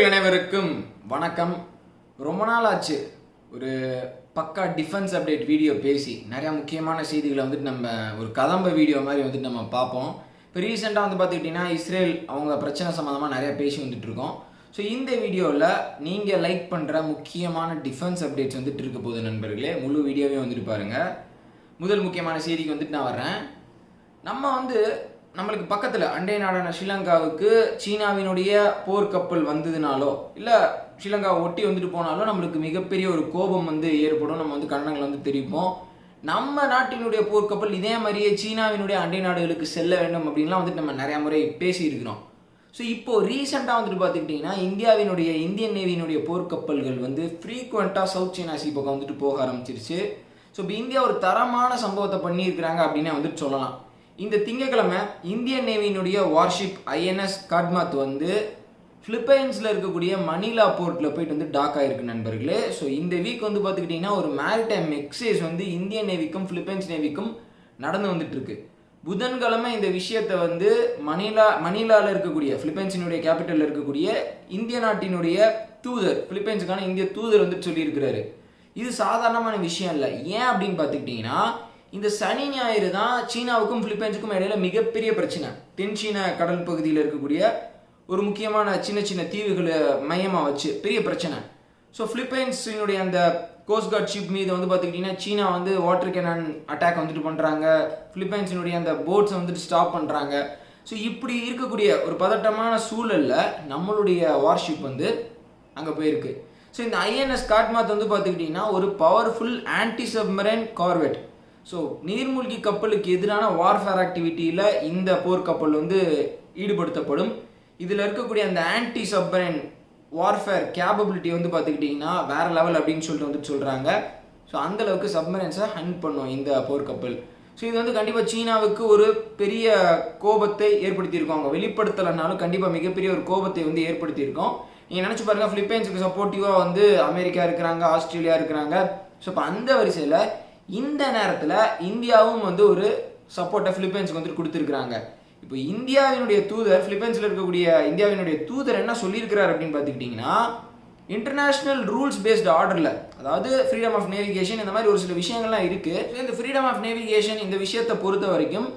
நண்பர்கள் அனைவருக்கும் வணக்கம். ரொம்ப நாள் ஆச்சு ஒரு பக்கா டிஃபென்ஸ் அப்டேட் வீடியோ பேசி நிறையா முக்கியமான செய்திகளை வந்துட்டு நம்ம ஒரு கதம்ப வீடியோ மாதிரி வந்துட்டு நம்ம பார்ப்போம். இப்போ ரீசெண்டாக வந்து பார்த்துக்கிட்டிங்கன்னா இஸ்ரேல் அவங்க பிரச்சனை சம்மந்தமாக நிறையா பேசி வந்துட்டு இருக்கோம். ஸோ இந்த வீடியோவில் நீங்கள் லைக் பண்ணுற முக்கியமான டிஃபென்ஸ் அப்டேட்ஸ் வந்துட்டு இருக்க போகுது நண்பர்களே. முழு வீடியோவே வந்துட்டு பாருங்கள் முதல் முக்கியமான செய்திக்கு வந்துட்டு நான் வர்றேன். நம்ம வந்து நம்மளுக்கு பக்கத்தில் அண்டை நாடான ஸ்ரீலங்காவுக்கு சீனாவினுடைய போர்க்கப்பல் வந்ததுனாலோ இல்லை ஸ்ரீலங்கா ஒட்டி வந்துட்டு போனாலும் நம்மளுக்கு மிகப்பெரிய ஒரு கோபம் வந்து ஏற்படும். நம்ம வந்து கண்டனங்களை வந்து தெரிவிப்போம் நம்ம நாட்டினுடைய போர்க்கப்பல் இதே மாதிரியே சீனாவினுடைய அண்டை நாடுகளுக்கு செல்ல வேண்டும் அப்படின்லாம் வந்துட்டு நம்ம நிறையா முறை பேசியிருக்கிறோம். ஸோ இப்போது ரீசெண்டாக வந்துட்டு பார்த்துக்கிட்டிங்கன்னா இந்தியாவினுடைய இந்தியன் நேவியினுடைய போர்க்கப்பல்கள் வந்து ஃப்ரீக்குவெண்ட்டாக சவுத் சீனா சி பக்கம் வந்துட்டு போக ஆரம்பிச்சிருச்சு. ஸோ இப்போ இந்தியா ஒரு தரமான சம்பவத்தை பண்ணியிருக்கிறாங்க அப்படின்னே வந்துட்டு சொல்லலாம். இந்த திங்கக்கிழமை இந்தியன் நேவியினுடைய வார்ஷிப் ஐஎன்எஸ் காட்மாத் வந்து பிலிப்பைன்ஸில் இருக்கக்கூடிய மணிலா போர்ட்டில் போயிட்டு வந்து டாக் ஆகிருக்கு நண்பர்களே. ஸோ இந்த வீக் வந்து பார்த்துக்கிட்டிங்கன்னா ஒரு மேரிடைம் எக்ஸைஸ் வந்து இந்தியன் நேவிக்கும் பிலிப்பைன்ஸ் நேவிக்கும் நடந்து வந்துட்டுருக்கு. புதன்கிழமை இந்த விஷயத்தை வந்து மணிலா மணிலாவில் இருக்கக்கூடிய பிலிப்பைன்ஸினுடைய கேபிட்டலில் இருக்கக்கூடிய இந்திய நாட்டினுடைய தூதர் பிலிப்பைன்ஸுக்கான இந்திய தூதர் வந்துட்டு சொல்லியிருக்கிறாரு. இது சாதாரணமான விஷயம் இல்லை. ஏன் அப்படின்னு பார்த்துக்கிட்டிங்கன்னா இந்த சனி ஞாயிறு தான் சீனாவுக்கும் பிலிப்பைன்ஸுக்கும் இடையில மிகப்பெரிய பிரச்சனை. தென் சீன கடல் பகுதியில் இருக்கக்கூடிய ஒரு முக்கியமான சின்ன சின்ன தீவுகளை மையமாக வச்சு பெரிய பிரச்சனை. ஸோ பிலிப்பைன்ஸினுடைய அந்த கோஸ்ட் கார்ட் ஷிப் மீது வந்து பார்த்துக்கிட்டிங்கன்னா சீனா வந்து வாட்டர் கேனான் அட்டாக் வந்துட்டு பண்ணுறாங்க பிலிப்பைன்ஸினுடைய அந்த போட்ஸை வந்துட்டு ஸ்டாப் பண்ணுறாங்க ஸோ இப்படி இருக்கக்கூடிய ஒரு பதட்டமான சூழலில் நம்மளுடைய வார்ஷிப் வந்து அங்கே போயிருக்கு. ஸோ இந்த ஐஎன்எஸ் காட்மாத் வந்து பார்த்துக்கிட்டிங்கன்னா ஒரு powerful anti submarine corvette so நீர்மூழ்கி கப்பலுக்கு எதிரான வார்ஃபேர் ஆக்டிவிட்டியில் இந்த போர்க்கப்பல் வந்து ஈடுபடுத்தப்படும். இதில் இருக்கக்கூடிய அந்த ஆன்டி சப்மரைன் வார்ஃபேர் கேப்பபிலிட்டி வந்து பார்த்துக்கிட்டிங்கன்னா வேற லெவல் அப்படின்னு சொல்லிட்டு வந்து சொல்கிறாங்க ஸோ அந்த அளவுக்கு சப்மரைன்ஸை ஹண்ட் பண்ணும் இந்த போர்க்கப்பல் ஸோ இது வந்து கண்டிப்பாக சீனாவுக்கு ஒரு பெரிய கோபத்தை ஏற்படுத்தியிருக்கோம். அவங்க வெளிப்படுத்தலைனாலும் கண்டிப்பாக மிகப்பெரிய ஒரு கோபத்தை வந்து ஏற்படுத்தியிருக்கோம். நீங்கள் நினச்சி பாருங்கள் ஃபிலிப்பைன்ஸுக்கு சப்போர்ட்டிவாக வந்து அமெரிக்கா இருக்கிறாங்க ஆஸ்திரேலியா இருக்கிறாங்க. ஸோ இப்போ அந்த வரிசையில் இந்த நேரத்தில் இந்தியாவும் வந்து ஒரு சப்போர்ட்டை ஃபிலிப்பைன்ஸுக்கு வந்துட்டு கொடுத்துருக்குறாங்க. இப்போ இந்தியாவினுடைய தூதர் பிலிப்பைன்ஸில் இருக்கக்கூடிய இந்தியாவினுடைய தூதர் என்ன சொல்லியிருக்கிறார் அப்படின்னு பார்த்துக்கிட்டிங்கன்னா இன்டர்நேஷ்னல் ரூல்ஸ் பேஸ்டு ஆர்டரில் அதாவது ஃப்ரீடம் ஆஃப் நேவிகேஷன் இந்த மாதிரி ஒரு சில விஷயங்கள்லாம் இருக்குது இந்த ஃப்ரீடம் ஆஃப் நேவிகேஷன் இந்த விஷயத்தை பொறுத்த வரைக்கும்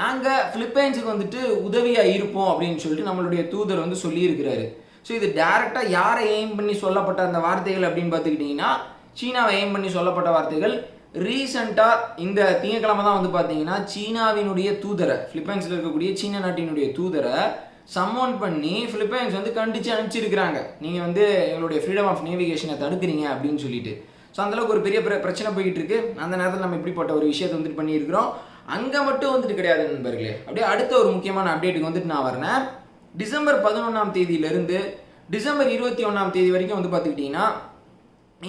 நாங்கள் பிலிப்பைன்ஸுக்கு வந்துட்டு உதவியாக இருப்போம் அப்படின்னு சொல்லிட்டு நம்மளுடைய தூதர் வந்து சொல்லியிருக்கிறாரு. ஸோ இது டேரெக்டாக யாரை எய்ம் பண்ணி சொல்லப்பட்ட அந்த வார்த்தைகள் அப்படின்னு பார்த்துக்கிட்டிங்கன்னா சீனாவை எய்ம் பண்ணி சொல்லப்பட்ட வார்த்தைகள் ரீசெண்டாக இந்த திங்கக்கிழமை தான் வந்து பார்த்தீங்கன்னா சீனாவினுடைய தூதரை பிலிப்பைன்ஸில் இருக்கக்கூடிய சீன நாட்டினுடைய தூதரை சம்மோன் பண்ணி பிலிப்பைன்ஸ் வந்து கண்டித்து அனுப்பிச்சிருக்கிறாங்க. நீங்கள் வந்து எங்களுடைய ஃப்ரீடம் ஆஃப் நேவிகேஷனை தடுக்கிறீங்க அப்படின்னு சொல்லிட்டு. ஸோ அந்தளவுக்கு ஒரு பெரிய பிர பிரச்சனை போய்கிட்டு இருக்கு அந்த நேரத்தில் நம்ம இப்படிப்பட்ட ஒரு விஷயத்தை வந்துட்டு பண்ணியிருக்கிறோம். அங்கே மட்டும் வந்துட்டு கிடையாது நண்பர்களே. அப்படியே அடுத்த ஒரு முக்கியமான அப்டேட்டுக்கு வந்துட்டு நான் வரேன் டிசம்பர் பதினொன்றாம் தேதியிலிருந்து டிசம்பர் இருபத்தி ஒன்றாம் தேதி வரைக்கும் வந்து பார்த்துக்கிட்டிங்கன்னா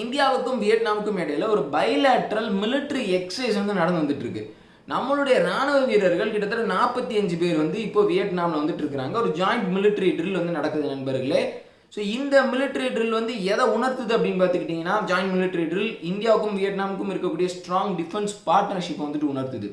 இந்தியாவுக்கும் வியட்நாமுக்கும் இடையில ஒரு பைலேட்ரல் மிலிட்ரி எக்ஸசைஸ் வந்து நடந்து வந்துட்டு இருக்கு நம்மளுடைய ராணுவ வீரர்கள் கிட்டத்தட்ட நாற்பத்தி அஞ்சு பேர் வந்து இப்போ வியட்நாமில் வந்துட்டு இருக்கிறாங்க. ஒரு ஜாயிண்ட் மிலிட்ரி ட்ரில் வந்து நடக்குது நண்பர்களே. ஸோ இந்த மிலிட்ரி ட்ரில் வந்து எதை உணர்த்துது அப்படின்னு பார்த்துக்கிட்டிங்கன்னா ஜாயிண்ட் மிலிட்ரி ட்ரில் இந்தியாவுக்கும் வியட்நாமுக்கும் இருக்கக்கூடிய ஸ்ட்ராங் டிஃபென்ஸ் பார்ட்னர்ஷிப் வந்துட்டு உணர்த்துது.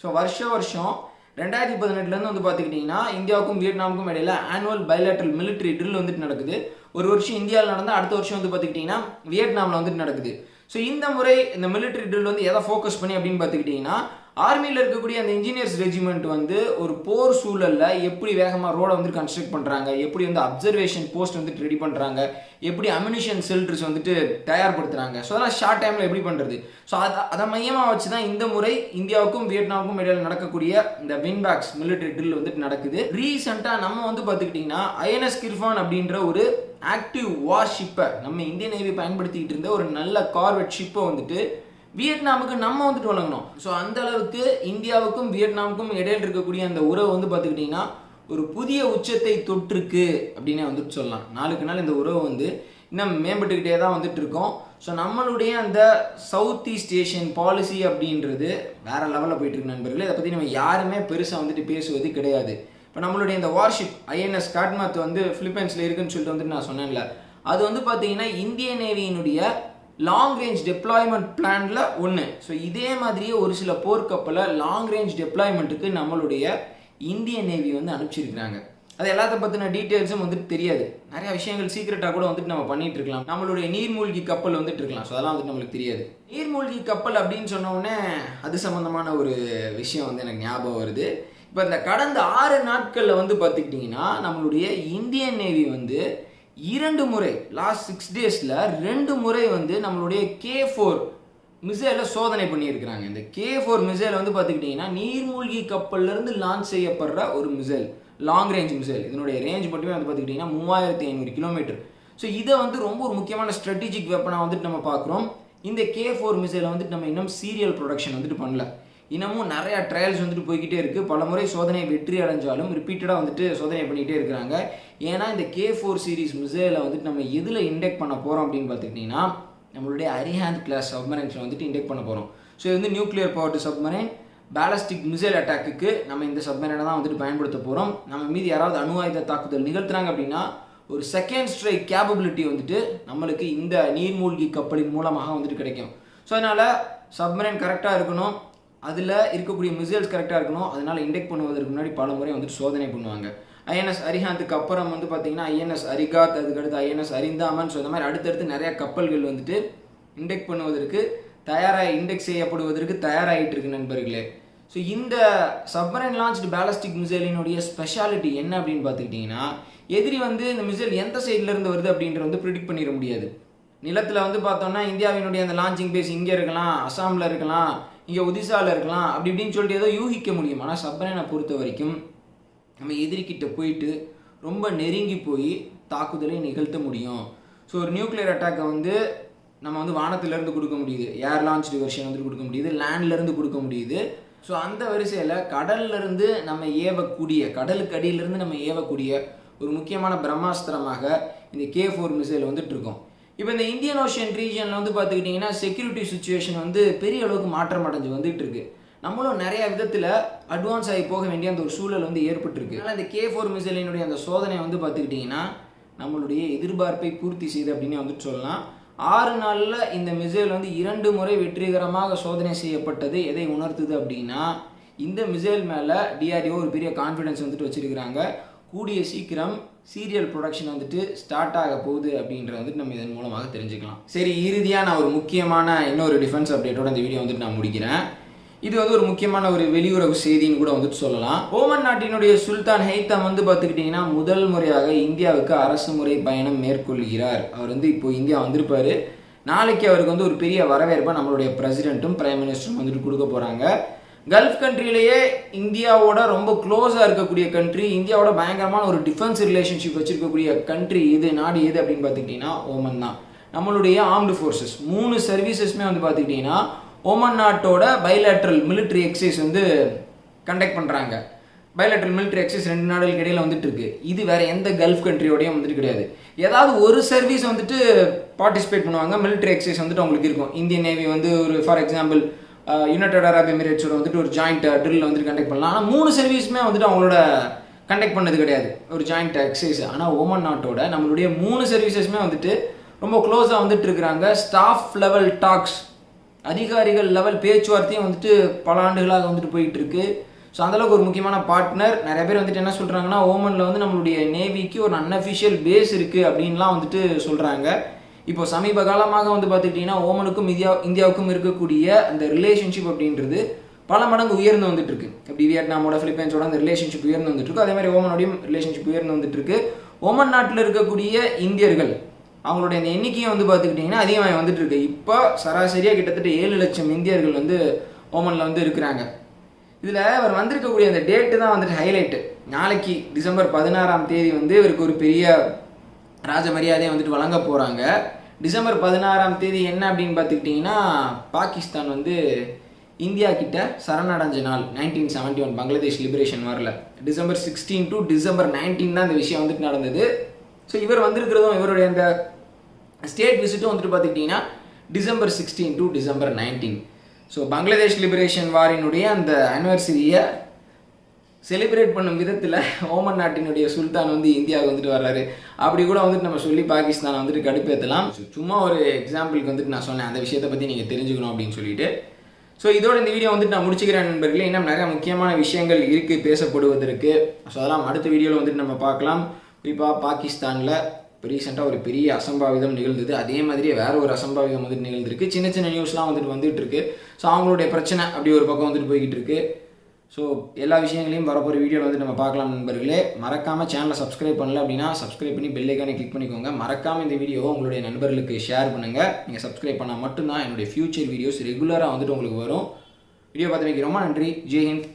ஸோ வருஷ வருஷம் ரெண்டாயிரத்தி பதினெட்டுலேருந்து வந்து பார்த்துக்கிட்டிங்கன்னா இந்தியாவுக்கும் வியட்நாமுக்கும் இடையில ஆனுவல் பைலேட்ரல் மிலிட்ரி ட்ரில் வந்துட்டு நடக்குது. ஒரு வருஷம் இந்தியாவில் நடந்தால் அடுத்த வருஷம் வந்து பார்த்துக்கிட்டிங்கன்னா வியட்நாமில் வந்துட்டு நடக்குது. ஸோ இந்த முறை இந்த மிலிட்ரி ட்ரில் வந்து எதை ஃபோக்கஸ் பண்ணி அப்படின்னு பார்த்துக்கிட்டிங்கன்னா ஆர்மியில் இருக்கக்கூடிய அந்த இன்ஜினியர்ஸ் ரெஜிமெண்ட் வந்து ஒரு போர் சூழலில் எப்படி வேகமாக ரோடை வந்து கன்ஸ்ட்ரக்ட் பண்ணுறாங்க எப்படி வந்து அப்சர்வேஷன் போஸ்ட் வந்துட்டு ரெடி பண்ணுறாங்க எப்படி அம்யூனிஷன் செல்டர்ஸ் வந்துட்டு தயார்படுத்துகிறாங்க ஸோ அதெல்லாம் ஷார்ட் டைமில் எப்படி பண்ணுறது ஸோ அதை அதை மையமாக வச்சு தான் இந்த முறை இந்தியாவுக்கும் வியட்நாமுக்கும் இடையில நடக்கக்கூடிய இந்த வின்பேக்ஸ் மிலிட்டரி ட்ரில் வந்துட்டு நடக்குது. ரீசெண்டாக நம்ம வந்து பார்த்துக்கிட்டிங்கன்னா ஐஎன்எஸ் கிர்ஃபான் அப்படின்ற ஒரு ஆக்டிவ் வார் ஷிப்பை நம்ம இந்திய நேவி பயன்படுத்திக்கிட்டு இருந்த ஒரு நல்ல கார்வெட் ஷிப்பை வந்துட்டு வியட்நாமுக்கு நம்ம வந்துட்டு வழங்கணும் ஸோ அந்த அளவுக்கு இந்தியாவுக்கும் வியட்நாமுக்கும் இடையில் இருக்கக்கூடிய அந்த உறவு வந்து பார்த்துக்கிட்டிங்கன்னா ஒரு புதிய உச்சத்தை தொற்றுக்கு அப்படின்னே வந்துட்டு சொல்லலாம். நாளுக்கு நாள் இந்த உறவு வந்து இன்னும் மேம்பட்டுக்கிட்டே தான் வந்துட்டு இருக்கோம். ஸோ நம்மளுடைய அந்த சவுத் ஈஸ்ட் ஏஷியன் பாலிசி அப்படின்றது வேற லெவலில் போயிட்டு இருக்கு நண்பர்களே. இதை பற்றி நம்ம யாருமே பெருசாக வந்துட்டு பேசுவது கிடையாது. இப்போ நம்மளுடைய இந்த வார்ஷிப் ஐஎன்எஸ் காட்மாத் வந்து ஃபிலிப்பைன்ஸில் இருக்குன்னு சொல்லிட்டு வந்துட்டு நான் சொன்னேன்ல. அது வந்து பார்த்தீங்கன்னா இந்திய நேவியினுடைய லாங் ரேஞ்ச் டெப்ளாய்மெண்ட் பிளான்ல ஒன்று ஸோ இதே மாதிரியே ஒரு சில போர்க்கப்பலை லாங் ரேஞ்ச் டெப்ளாய்மெண்ட்டுக்கு நம்மளுடைய இந்திய நேவி வந்து அனுப்பிச்சிருக்கிறாங்க. அது எல்லாத்த பற்றின டீட்டெயில்ஸும் வந்துட்டு தெரியாது. நிறைய விஷயங்கள் சீக்கிரட்டாக கூட வந்துட்டு நம்ம பண்ணிட்டு இருக்கலாம். நம்மளுடைய நீர்மூழ்கி கப்பல் வந்துட்டு இருக்கலாம். ஸோ அதெல்லாம் வந்துட்டு நம்மளுக்கு தெரியாது. நீர்மூழ்கி கப்பல் அப்படின்னு சொன்னோடனே அது சம்மந்தமான ஒரு விஷயம் வந்து எனக்கு ஞாபகம் வருது. இப்போ இந்த கடந்த ஆறு நாட்களில் வந்து பார்த்துக்கிட்டிங்கன்னா நம்மளுடைய இந்தியன் நேவி வந்து இரண்டு முறை லாஸ்ட் சிக்ஸ் டேஸில் ரெண்டு முறை வந்து நம்மளுடைய கே ஃபோர் மிசைலை சோதனை பண்ணியிருக்கிறாங்க. இந்த கே ஃபோர் மிசைல் வந்து பார்த்துக்கிட்டிங்கன்னா நீர்மூழ்கி கப்பல்லேருந்து லான்ச் செய்யப்படுற ஒரு மிசைல் லாங் ரேஞ்ச் மிசைல் இதனுடைய ரேஞ்ச் மட்டுமே வந்து பார்த்துக்கிட்டிங்கன்னா மூவாயிரத்தி ஐநூறு கிலோமீட்டர் ஸோ இதை வந்து ரொம்ப ஒரு முக்கியமான ஸ்ட்ராட்டஜிக் வெப்பனாக வந்துட்டு நம்ம பார்க்குறோம். இந்த கே ஃபோர் மிசைலை வந்துட்டு நம்ம இன்னும் சீரியல் ப்ரொடக்ஷன் வந்துட்டு பண்ணல. இன்னமும் நிறையா ட்ரையல்ஸ் வந்துட்டு போய்கிட்டே இருக்குது பல முறை சோதனை வெற்றி அடைஞ்சாலும் ரிப்பீட்டடாக வந்துட்டு சோதனை பண்ணிகிட்டே இருக்கிறாங்க. ஏன்னா இந்த கே ஃபோர் சீரிஸ் மிசைலை வந்துட்டு நம்ம எதில் இண்டெக்ட் பண்ண போகிறோம் அப்படின்னு பார்த்துக்கிட்டிங்கன்னா நம்மளுடைய அரிஹாந்த் கிளாஸ் சப்மரைன்ஸில் வந்துட்டு இண்டெக்ட் பண்ண போகிறோம் ஸோ இது வந்து nuclear powered submarine ballistic missile அட்டாக்குக்கு நம்ம இந்த சப்மரைனை தான் வந்துட்டு பயன்படுத்த போகிறோம் நம்ம மீது யாராவது அணு ஆயுத தாக்குதல் நிகழ்த்துறாங்க அப்படின்னா ஒரு செகண்ட் ஸ்ட்ரைக் கேப்பபிலிட்டி வந்துட்டு நம்மளுக்கு இந்த நீர்மூழ்கி கப்பலின் மூலமாக வந்துட்டு கிடைக்கும். ஸோ அதனால் சப்மரைன் கரெக்டாக இருக்கணும். அதில் இருக்கக்கூடிய மிசைல்ஸ் கரெக்டாக இருக்கணும். அதனால் இண்டெக்ட் பண்ணுவதற்கு முன்னாடி பல முறை வந்துட்டு சோதனை பண்ணுவாங்க. ஐஎன்எஸ் அரிஹாந்துக்கு அப்புறம் வந்து பார்த்தீங்கன்னா ஐஎன்எஸ் அரிகாத் அதுக்கடுத்து ஐஎன்எஸ் அரிந்தாமன் ஸோ இந்த மாதிரி அடுத்தடுத்து நிறைய கப்பல்கள் வந்துட்டு இண்டெக்ட் பண்ணுவதற்கு தயாராக இண்டெக்ஸ் செய்யப்படுவதற்கு தயாராகிட்டு இருக்கு நண்பர்களே. ஸோ இந்த சப்மரைன் லான்ச்டு பேலஸ்டிக் மிசைலினுடைய ஸ்பெஷாலிட்டி என்ன அப்படின்னு பார்த்துக்கிட்டிங்கன்னா எதிரி வந்து இந்த மிசைல் எந்த சைட்லேருந்து வருது அப்படின்ற வந்து ப்ரிடிக்ட் பண்ணிட முடியாது. நிலத்தில் வந்து பார்த்தோம்னா இந்தியாவினுடைய அந்த லான்ச்சிங் பேஸ் இங்கே இருக்கலாம் அசாமில் இருக்கலாம் இங்கே ஒதிசாவில் இருக்கலாம். அப்படி இப்படின்னு சொல்லிட்டு ஏதோ யூகிக்க முடியும். ஆனால் சப்மரைனை பொறுத்த வரைக்கும் நம்ம எதிரிக்கிட்ட போயிட்டு ரொம்ப நெருங்கி போய் தாக்குதலை நிகழ்த்த முடியும். ஸோ ஒரு நியூக்ளியர் அட்டாக்கை வந்து நம்ம வந்து வானத்திலேருந்து கொடுக்க முடியுது. ஏர் லான்ச்டு வெர்ஷன் வந்து கொடுக்க முடியுது. லேண்ட்லேருந்து கொடுக்க முடியுது. ஸோ அந்த வரிசையில் கடல்லேருந்து நம்ம ஏவக்கூடிய கடலுக்கு அடியிலேருந்து நம்ம ஏவக்கூடிய ஒரு முக்கியமான பிரம்மாஸ்திரமாக இந்த கே ஃபோர் மிசைல் வந்துட்டு இருக்கோம். இப்போ இந்த இந்தியன் ஓஷியன் ரீஜனில் வந்து பார்த்துக்கிட்டிங்கன்னா செக்யூரிட்டி சுச்சுவேஷன் வந்து பெரிய அளவுக்கு மாற்றம் அடைஞ்சு வந்துட்டு இருக்கு நம்மளும் நிறைய விதத்தில் அட்வான்ஸ் ஆகி போக வேண்டிய அந்த ஒரு சூழல் வந்து ஏற்பட்டிருக்கு. அதனால் இந்த கே ஃபோர் மிசைலினுடைய அந்த சோதனை வந்து பார்த்துக்கிட்டிங்கன்னா நம்மளுடைய எதிர்பார்ப்பை பூர்த்தி செய்து அப்படின்னு வந்துட்டு சொல்லலாம். ஆறு நாளில் இந்த மிசைல் வந்து இரண்டு முறை வெற்றிகரமாக சோதனை செய்யப்பட்டது எதை உணர்த்துது அப்படின்னா இந்த மிசைல் மேலே டிஆர்டிஓ ஒரு பெரிய கான்ஃபிடன்ஸ் வந்துட்டு வச்சுருக்கிறாங்க. கூடிய சீக்கிரம் சீரியல் ப்ரொடக்ஷன் வந்துட்டு ஸ்டார்ட் ஆக போகுது அப்படின்றத வந்துட்டு நம்ம இதன் மூலமாக தெரிஞ்சுக்கலாம். சரி இறுதியாக நான் ஒரு முக்கியமான இன்னொரு டிஃபென்ஸ் அப்டேட்டோட இந்த வீடியோ வந்துட்டு நான் முடிக்கிறேன். இது வந்து ஒரு முக்கியமான ஒரு வெளியுறவு செய்தின்னு கூட வந்துட்டு சொல்லலாம். ஓமன் நாட்டினுடைய சுல்தான் ஹைத்தம் வந்து பார்த்துக்கிட்டிங்கன்னா முதல் முறையாக இந்தியாவுக்கு அரசு முறை பயணம் மேற்கொள்கிறார். அவர் வந்து இப்போ இந்தியா வந்திருப்பார். நாளைக்கு அவருக்கு வந்து ஒரு பெரிய வரவேற்பை நம்மளுடைய பிரசிடென்ட்டும் பிரைம் மினிஸ்டரும் வந்துட்டு கொடுக்க போகிறாங்க கல்ஃப் கண்ட்ரிலேயே இந்தியாவோட ரொம்ப க்ளோஸாக இருக்கக்கூடிய கண்ட்ரி இந்தியாவோட பயங்கரமான ஒரு டிஃபென்ஸ் ரிலேஷன்ஷிப் வச்சுருக்கக்கூடிய கண்ட்ரி இது நாடு எது அப்படின்னு பார்த்துக்கிட்டிங்கன்னா ஓமன் தான். நம்மளுடைய ஆர்ம்டு ஃபோர்ஸஸ் மூணு சர்வீசஸ்மே வந்து பார்த்துக்கிட்டிங்கன்னா ஓமன் நாட்டோட பைலேட்ரல் மிலிட்ரி எக்ஸசைஸ் வந்து கண்டக்ட் பண்ணுறாங்க பைலேட்ரல் மிலிட்ரி எக்ஸசைஸ் ரெண்டு நாடுகளுக்கு இடையில் வந்துட்டு இருக்கு. இது வேற எந்த கல்ஃப் கண்ட்ரியோடையும் வந்துட்டு கிடையாது. ஏதாவது ஒரு சர்வீஸ் வந்துட்டு பார்ட்டிசிபேட் பண்ணுவாங்க மிலிட்ரி எக்ஸசைஸ் வந்துட்டு அவங்களுக்கு இருக்கும். இந்தியன் நேவி வந்து ஒரு ஃபார் எக்ஸாம்பிள் யுனைடெட் அரப் எமிரேட்ஸோட வந்துட்டு ஒரு ஜாயிண்ட் ட்ரில் வந்துட்டு கண்டக்ட் பண்ணலாம். ஆனால் மூணு சர்வீஸுமே வந்துட்டு அவங்களோட கண்டக்ட் பண்ணது கிடையாது. ஒரு ஜாயிண்ட் எக்ஸசைஸ் ஆனால் ஓமன் நாட்டோட நம்மளுடைய மூணு சர்வீசஸுமே வந்துட்டு ரொம்ப க்ளோஸாக வந்துட்டு இருக்கிறாங்க. ஸ்டாஃப் லெவல் டாக்ஸ் அதிகாரிகள் லெவல் பேச்சுவார்த்தையும் வந்துட்டு பல ஆண்டுகளாக வந்துட்டு போயிட்டு இருக்கு. ஸோ அந்தளவுக்கு ஒரு முக்கியமான பார்ட்னர் நிறைய பேர் வந்துட்டு என்ன சொல்கிறாங்கன்னா ஓமனில் வந்து நம்மளுடைய நேவிக்கு ஒரு அன்அஃபிஷியல் பேஸ் இருக்குது அப்படின்லாம் வந்துட்டு சொல்கிறாங்க இப்போ சமீப காலமாக வந்து பார்த்துக்கிட்டிங்கன்னா ஓமனுக்கும் இந்தியா இந்தியாவுக்கும் இருக்கக்கூடிய அந்த ரிலேஷன்ஷிப் அப்படின்றது பல மடங்கு உயர்ந்து வந்துட்டு இருக்கு இப்படி வியட்நாமோட பிலிப்பைன்ஸோட அந்த ரிலேஷன்ஷிப் உயர்ந்து வந்துட்டு இருக்கு அதே மாதிரி ஓமனோடையும் ரிலேஷன்ஷிப் உயர்ந்து வந்துட்டு இருக்கு ஓமன் நாட்டில் இருக்கக்கூடிய இந்தியர்கள் அவங்களுடைய அந்த எண்ணிக்கையும் வந்து பார்த்துக்கிட்டிங்கன்னா அதிகமாக வந்துட்டு இருக்கு இப்போ சராசரியாக கிட்டத்தட்ட ஏழு லட்சம் இந்தியர்கள் வந்து ஓமனில் வந்து இருக்கிறாங்க. இதில் அவர் வந்திருக்கக்கூடிய அந்த டேட்டு தான் வந்துட்டு ஹைலைட்டு நாளைக்கு டிசம்பர் பதினாறாம் தேதி வந்து இவருக்கு ஒரு பெரிய ராஜ மரியாதையை வந்துட்டு வழங்க போகிறாங்க டிசம்பர் பதினாறாம் தேதி என்ன அப்படின்னு பார்த்துக்கிட்டிங்கன்னா பாகிஸ்தான் வந்து இந்தியா கிட்ட சரணடைஞ்ச நாள் nineteen seventy one Bangladesh liberation வரல. December sixteen to December nineteen தான் இந்த விஷயம் வந்துட்டு நடந்தது. ஸோ இவர் வந்திருக்கிறதும் இவருடைய அந்த ஸ்டேட் விசிட்டும் வந்துட்டு பார்த்துக்கிட்டிங்கன்னா December sixteen to December nineteen so Bangladesh liberation வாரினுடைய அந்த ஆனிவர்சரியை செலிப்ரேட் பண்ணும் விதத்தில் ஓமன் நாட்டினுடைய சுல்தான் வந்து இந்தியாவுக்கு வந்துட்டு வர்றாரு. அப்படி கூட வந்துட்டு நம்ம சொல்லி பாகிஸ்தானை வந்துட்டு கடுப்பேற்றலாம் சும்மா ஒரு எக்ஸாம்பிளுக்கு வந்துட்டு நான் சொன்னேன். அந்த விஷயத்தை பற்றி நீங்கள் தெரிஞ்சுக்கணும் அப்படின்னு சொல்லிட்டு. ஸோ இதோட இந்த வீடியோ வந்துட்டு நான் முடிச்சுக்கிறேன் நண்பர்களே. இன்னும் நிறைய முக்கியமான விஷயங்கள் இருக்குது பேசப்படுவதற்கு. ஸோ அதெல்லாம் அடுத்த வீடியோவில் வந்துட்டு நம்ம பார்க்கலாம். குறிப்பாக பாகிஸ்தானில் ரீசெண்டாக ஒரு பெரிய அசம்பாவிதம் நிகழ்ந்தது. அதே மாதிரியே வேற ஒரு அசம்பாவிதம் வந்துட்டு நிகழ்ந்திருக்கு. சின்ன சின்ன நியூஸ்லாம் வந்துட்டு வந்துட்டு இருக்கு. ஸோ அவங்களுடைய பிரச்சனை அப்படி ஒரு பக்கம் வந்துட்டு போய்கிட்டு இருக்கு. ஸோ எல்லா விஷயங்களையும் வரப்போகிற வீடியோவில் வந்து நம்ம பார்க்கலாம் நண்பர்களே. மறக்காமல் சேனலை சப்ஸ்கிரைப் பண்ணல அப்படின்னா சப்ஸ்கிரைப் பண்ணி பெல்லைக்கானே கிளிக் பண்ணிக்கோங்க. மறக்காமல் இந்த வீடியோவை உங்களுடைய நண்பர்களுக்கு ஷேர் பண்ணுங்கள் நீங்கள் சப்ஸ்கிரைப் பண்ணால் மட்டும்தான் என்னுடைய ஃபியூச்சர் வீடியோஸ் ரெகுலராக வந்துட்டு உங்களுக்கு வரும். வீடியோ பார்த்தமைக்கு ரொம்ப நன்றி. ஜெய்ஹிந்த்